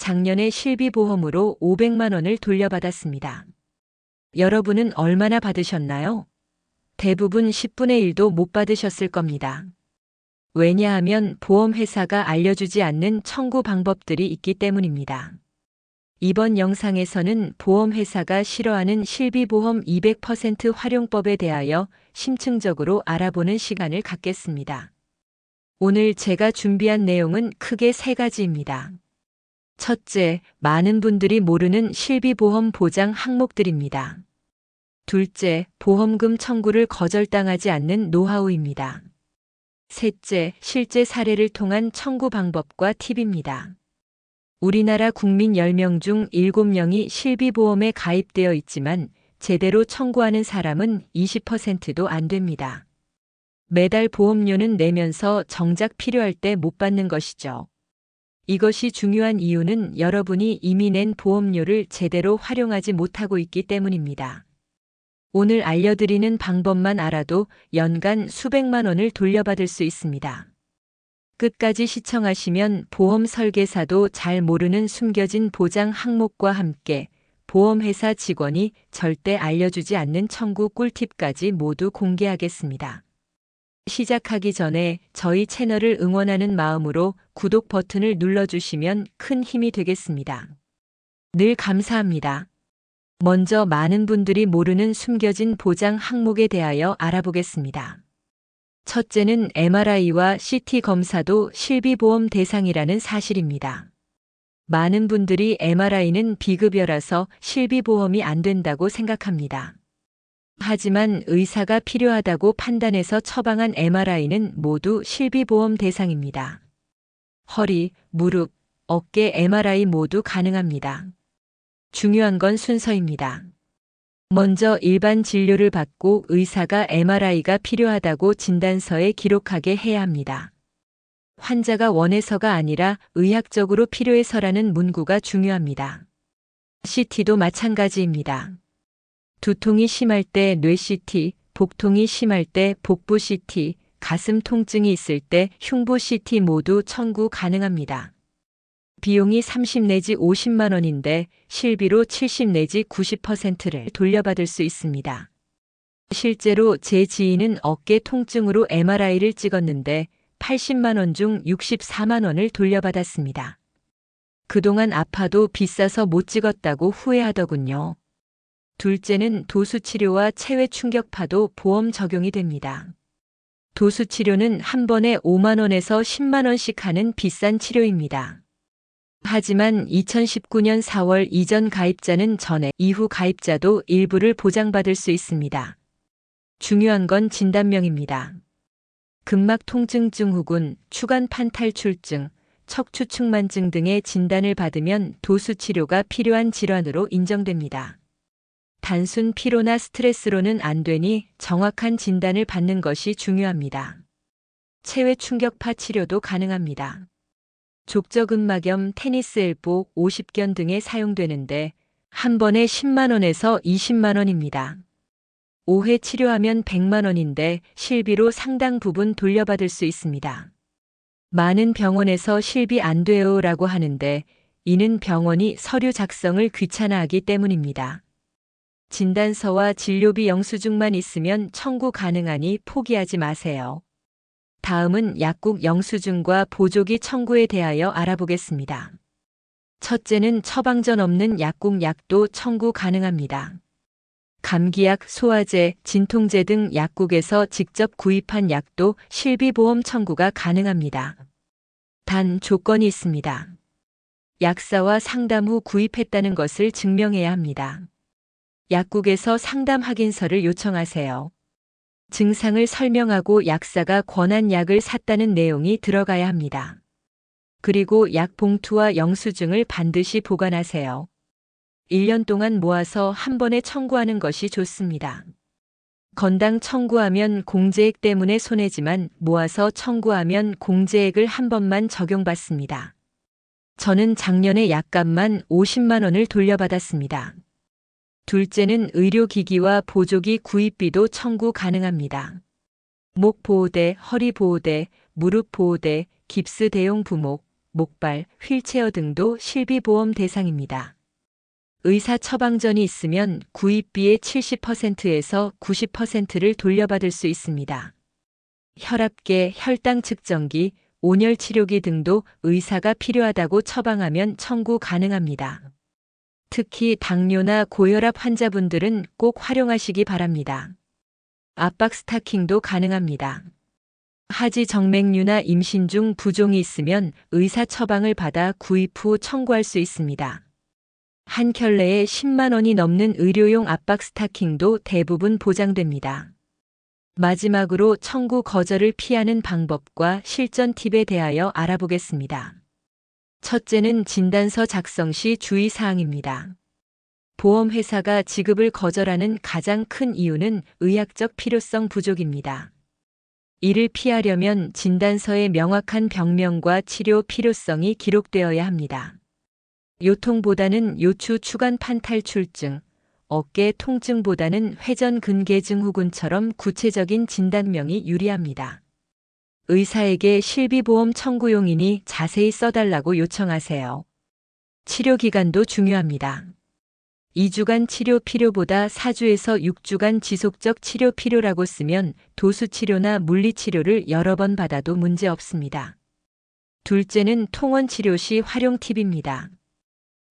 작년에 실비보험으로 500만 원을 돌려받았습니다. 여러분은 얼마나 받으셨나요? 대부분 10분의 1도 못 받으셨을 겁니다. 왜냐하면 보험회사가 알려주지 않는 청구 방법들이 있기 때문입니다. 이번 영상에서는 보험회사가 싫어하는 실비보험 200% 활용법에 대하여 심층적으로 알아보는 시간을 갖겠습니다. 오늘 제가 준비한 내용은 크게 세 가지입니다. 첫째, 많은 분들이 모르는 실비보험 보장 항목들입니다. 둘째, 보험금 청구를 거절당하지 않는 노하우입니다. 셋째, 실제 사례를 통한 청구 방법과 팁입니다. 우리나라 국민 10명 중 7명이 실비보험에 가입되어 있지만 제대로 청구하는 사람은 20%도 안 됩니다. 매달 보험료는 내면서 정작 필요할 때 못 받는 것이죠. 이것이 중요한 이유는 여러분이 이미 낸 보험료를 제대로 활용하지 못하고 있기 때문입니다. 오늘 알려드리는 방법만 알아도 연간 수백만 원을 돌려받을 수 있습니다. 끝까지 시청하시면 보험 설계사도 잘 모르는 숨겨진 보장 항목과 함께 보험회사 직원이 절대 알려주지 않는 청구 꿀팁까지 모두 공개하겠습니다. 시작하기 전에 저희 채널을 응원하는 마음으로 구독 버튼을 눌러주시면 큰 힘이 되겠습니다. 늘 감사합니다. 먼저 많은 분들이 모르는 숨겨진 보장 항목에 대하여 알아보겠습니다. 첫째는 MRI와 CT 검사도 실비보험 대상이라는 사실입니다. 많은 분들이 MRI는 비급여라서 실비보험이 안 된다고 생각합니다. 하지만 의사가 필요하다고 판단해서 처방한 MRI는 모두 실비보험 대상입니다. 허리, 무릎, 어깨 MRI 모두 가능합니다. 중요한 건 순서입니다. 먼저 일반 진료를 받고 의사가 MRI가 필요하다고 진단서에 기록하게 해야 합니다. 환자가 원해서가 아니라 의학적으로 필요해서라는 문구가 중요합니다. CT도 마찬가지입니다. 두통이 심할 때 뇌 CT, 복통이 심할 때 복부 CT, 가슴 통증이 있을 때 흉부 CT 모두 청구 가능합니다. 비용이 30 내지 50만 원인데 실비로 70 내지 90%를 돌려받을 수 있습니다. 실제로 제 지인은 어깨 통증으로 MRI를 찍었는데 80만 원 중 64만 원을 돌려받았습니다. 그동안 아파도 비싸서 못 찍었다고 후회하더군요. 둘째는 도수치료와 체외 충격파도 보험 적용이 됩니다. 도수치료는 한 번에 5만원에서 10만원씩 하는 비싼 치료입니다. 하지만 2019년 4월 이전 가입자는 전에 이후 가입자도 일부를 보장받을 수 있습니다. 중요한 건 진단명입니다. 근막 통증증 후군, 추간 판탈출증, 척추측만증 등의 진단을 받으면 도수치료가 필요한 질환으로 인정됩니다. 단순 피로나 스트레스로는 안 되니 정확한 진단을 받는 것이 중요합니다. 체외 충격파 치료도 가능합니다. 족저근막염 테니스 엘보 50견 등에 사용되는데 한 번에 10만원에서 20만원입니다. 5회 치료하면 100만원인데 실비로 상당 부분 돌려받을 수 있습니다. 많은 병원에서 실비 안 돼요 라고 하는데 이는 병원이 서류 작성을 귀찮아하기 때문입니다. 진단서와 진료비 영수증만 있으면 청구 가능하니 포기하지 마세요. 다음은 약국 영수증과 보조기 청구에 대하여 알아보겠습니다. 첫째는 처방전 없는 약국 약도 청구 가능합니다. 감기약, 소화제, 진통제 등 약국에서 직접 구입한 약도 실비보험 청구가 가능합니다. 단 조건이 있습니다. 약사와 상담 후 구입했다는 것을 증명해야 합니다. 약국에서 상담 확인서를 요청하세요. 증상을 설명하고 약사가 권한 약을 샀다는 내용이 들어가야 합니다. 그리고 약 봉투와 영수증을 반드시 보관하세요. 1년 동안 모아서 한 번에 청구하는 것이 좋습니다. 건당 청구하면 공제액 때문에 손해지만 모아서 청구하면 공제액을 한 번만 적용받습니다. 저는 작년에 약값만 50만 원을 돌려받았습니다. 둘째는 의료기기와 보조기 구입비도 청구 가능합니다. 목 보호대, 허리 보호대, 무릎 보호대, 깁스 대용 부목, 목발, 휠체어 등도 실비보험 대상입니다. 의사 처방전이 있으면 구입비의 70%에서 90%를 돌려받을 수 있습니다. 혈압계, 혈당 측정기, 온열 치료기 등도 의사가 필요하다고 처방하면 청구 가능합니다. 특히 당뇨나 고혈압 환자분들은 꼭 활용하시기 바랍니다. 압박 스타킹도 가능합니다. 하지 정맥류나 임신 중 부종이 있으면 의사 처방을 받아 구입 후 청구할 수 있습니다. 한 켤레에 10만 원이 넘는 의료용 압박 스타킹도 대부분 보장됩니다. 마지막으로 청구 거절을 피하는 방법과 실전 팁에 대하여 알아보겠습니다. 첫째는 진단서 작성 시 주의 사항입니다. 보험회사가 지급을 거절하는 가장 큰 이유는 의학적 필요성 부족입니다. 이를 피하려면 진단서에 명확한 병명과 치료 필요성이 기록되어야 합니다. 요통보다는 요추 추간 판탈출증, 어깨 통증보다는 회전 근개 증후군처럼 구체적인 진단명이 유리합니다. 의사에게 실비보험 청구용이니 자세히 써달라고 요청하세요. 치료 기간도 중요합니다. 2주간 치료 필요보다 4주에서 6주간 지속적 치료 필요라고 쓰면 도수 치료나 물리 치료를 여러 번 받아도 문제 없습니다. 둘째는 통원 치료 시 활용 팁입니다.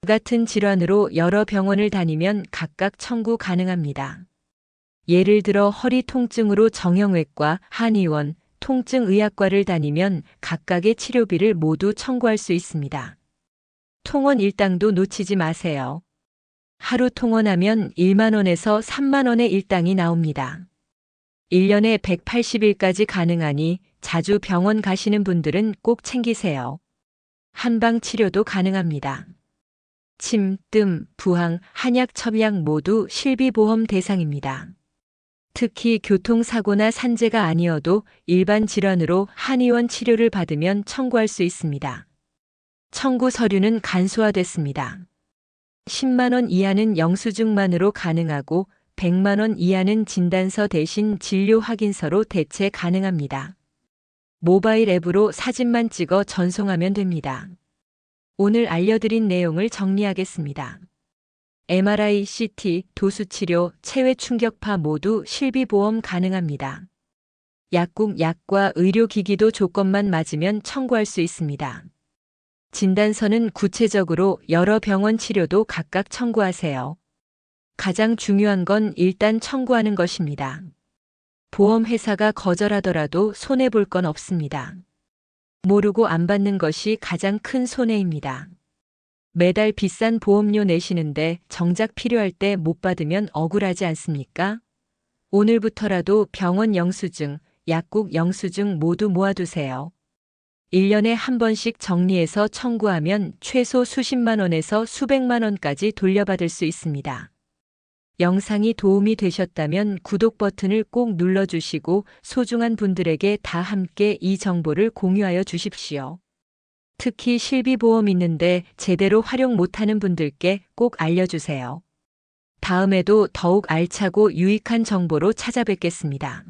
같은 질환으로 여러 병원을 다니면 각각 청구 가능합니다. 예를 들어 허리 통증으로 정형외과, 한의원, 통증의학과를 다니면 각각의 치료비를 모두 청구할 수 있습니다. 통원 일당도 놓치지 마세요. 하루 통원하면 1만원에서 3만원의 일당이 나옵니다. 1년에 180일까지 가능하니 자주 병원 가시는 분들은 꼭 챙기세요. 한방 치료도 가능합니다. 침, 뜸, 부항, 한약, 첩약 모두 실비보험 대상입니다. 특히 교통사고나 산재가 아니어도 일반 질환으로 한의원 치료를 받으면 청구할 수 있습니다. 청구 서류는 간소화됐습니다. 10만원 이하는 영수증만으로 가능하고 100만원 이하는 진단서 대신 진료 확인서로 대체 가능합니다. 모바일 앱으로 사진만 찍어 전송하면 됩니다. 오늘 알려드린 내용을 정리하겠습니다. MRI, CT, 도수치료, 체외 충격파 모두 실비보험 가능합니다. 약국, 약과 의료기기도 조건만 맞으면 청구할 수 있습니다. 진단서는 구체적으로 여러 병원 치료도 각각 청구하세요. 가장 중요한 건 일단 청구하는 것입니다. 보험회사가 거절하더라도 손해볼 건 없습니다. 모르고 안 받는 것이 가장 큰 손해입니다. 매달 비싼 보험료 내시는데 정작 필요할 때 못 받으면 억울하지 않습니까? 오늘부터라도 병원 영수증, 약국 영수증 모두 모아두세요. 1년에 한 번씩 정리해서 청구하면 최소 수십만 원에서 수백만 원까지 돌려받을 수 있습니다. 영상이 도움이 되셨다면 구독 버튼을 꼭 눌러주시고 소중한 분들에게 다 함께 이 정보를 공유하여 주십시오. 특히 실비보험 있는데 제대로 활용 못하는 분들께 꼭 알려주세요. 다음에도 더욱 알차고 유익한 정보로 찾아뵙겠습니다.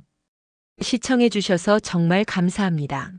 시청해주셔서 정말 감사합니다.